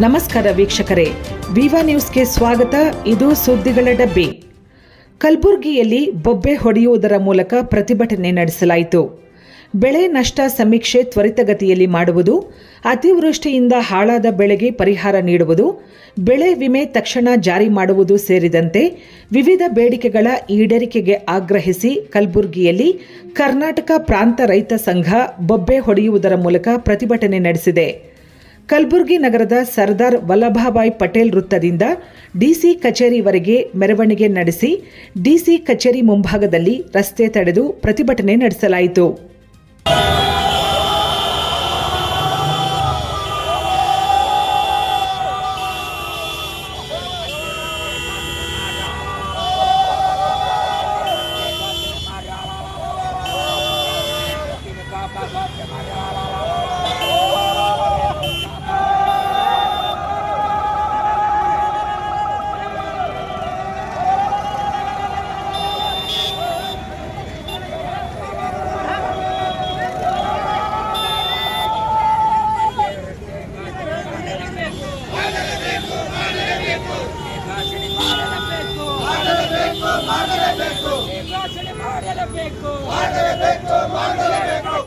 ನಮಸ್ಕಾರ ವೀಕ್ಷಕರೇ. ವಿವಾ ನ್ಯೂಸ್ಗೆ ಸ್ವಾಗತ. ಇದು ಸುದ್ದಿಗಳ ಡಬ್ಬಿ. ಕಲಬುರಗಿಯಲ್ಲಿ ಬೊಬ್ಬೆ ಹೊಡೆಯುವುದರ ಮೂಲಕ ಪ್ರತಿಭಟನೆ ನಡೆಸಲಾಯಿತು. ಬೆಳೆ ನಷ್ಟ ಸಮೀಕ್ಷೆ ತ್ವರಿತಗತಿಯಲ್ಲಿ ಮಾಡುವುದು, ಅತಿವೃಷ್ಟಿಯಿಂದ ಹಾಳಾದ ಬೆಳೆಗೆ ಪರಿಹಾರ ನೀಡುವುದು, ಬೆಳೆ ವಿಮೆ ತಕ್ಷಣ ಜಾರಿ ಮಾಡುವುದು ಸೇರಿದಂತೆ ವಿವಿಧ ಬೇಡಿಕೆಗಳ ಈಡೇರಿಕೆಗೆ ಆಗ್ರಹಿಸಿ ಕಲಬುರಗಿಯಲ್ಲಿ ಕರ್ನಾಟಕ ಪ್ರಾಂತ ರೈತ ಸಂಘ ಬೊಬ್ಬೆ ಹೊಡೆಯುವುದರ ಮೂಲಕ ಪ್ರತಿಭಟನೆ ನಡೆಸಿದೆ. ಕಲಬುರಗಿ ನಗರದ ಸರ್ದಾರ್ ವಲ್ಲಭಭಾಯ್ ಪಟೇಲ್ ವೃತ್ತದಿಂದ ಡಿಸಿ ಕಚೇರಿವರೆಗೆ ಮೆರವಣಿಗೆ ನಡೆಸಿ ಡಿಸಿ ಕಚೇರಿ ಮುಂಭಾಗದಲ್ಲಿ ರಸ್ತೆ ತಡೆದು ಪ್ರತಿಭಟನೆ ನಡೆಸಲಾಯಿತು. ಮಾಡಲೇಬೇಕು ಮಾಡಲೇಬೇಕು